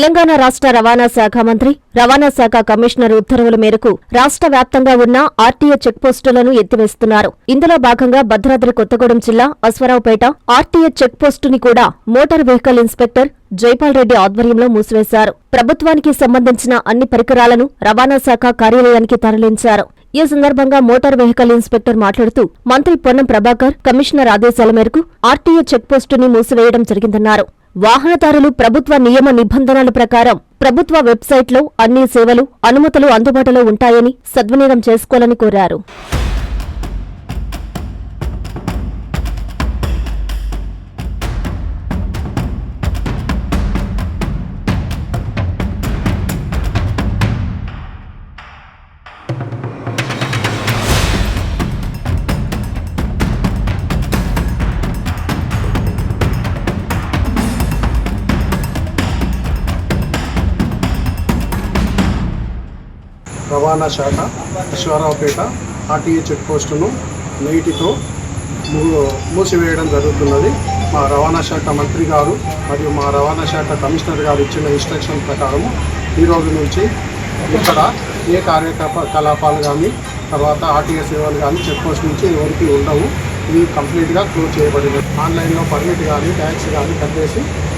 తెలంగాణ రాష్ట్ర రవాణా శాఖ మంత్రి రవాణా శాఖ కమిషనర్ ఉత్తర్వుల మేరకు రాష్ట్ర వ్యాప్తంగా ఉన్న ఆర్టీఏ చెక్పోస్టులను ఎత్తివేస్తున్నారు. ఇందులో భాగంగా భద్రాద్రి కొత్తగూడెం జిల్లా అశ్వరావుపేట ఆర్టీఏ చెక్పోస్టుని కూడా motor vehicle inspector Jaipal Reddy ఆధ్వర్యంలో మూసివేశారు. ప్రభుత్వానికి సంబంధించిన అన్ని పరికరాలను రవాణా శాఖ కార్యాలయానికి తరలించారు. ఈ సందర్భంగా మోటార్ వెహికల్ ఇన్స్పెక్టర్ మాట్లాడుతూ మంత్రి పొన్నం ప్రభాకర్ కమిషనర్ ఆదేశాల మేరకు ఆర్టీఏ చెక్పోస్టుని మూసివేయడం జరిగిందన్నారు. వాహనదారులు ప్రభుత్వ నియమ నిబంధనల ప్రకారం ప్రభుత్వ వెబ్సైట్లో అన్ని సేవలు అనుమతులు అందుబాటులో ఉంటాయని సద్వినియోగం చేసుకోవాలని కోరారు. రవాణా శాఖ విశ్వరావుపేట ఆర్టీఏ చెక్ పోస్టును నీటితో మూ- మూసివేయడం జరుగుతున్నది. మా రవాణా శాఖ మంత్రి గారు మరియు మా రవాణా శాఖ కమిషనర్ గారు ఇచ్చిన ఇన్స్ట్రక్షన్ ప్రకారము ఈరోజు నుంచి ఇక్కడ ఏ కార్యకలాపాలు కానీ తర్వాత ఆర్టీఏ సేవలు కానీ చెక్ పోస్ట్ నుంచి ఎవరికి ఉండవు. ఇది కంప్లీట్గా క్లోజ్ చేయబడింది ఆన్లైన్లో పర్మిట్ కానీ ట్యాక్స్ కానీ కట్టేసి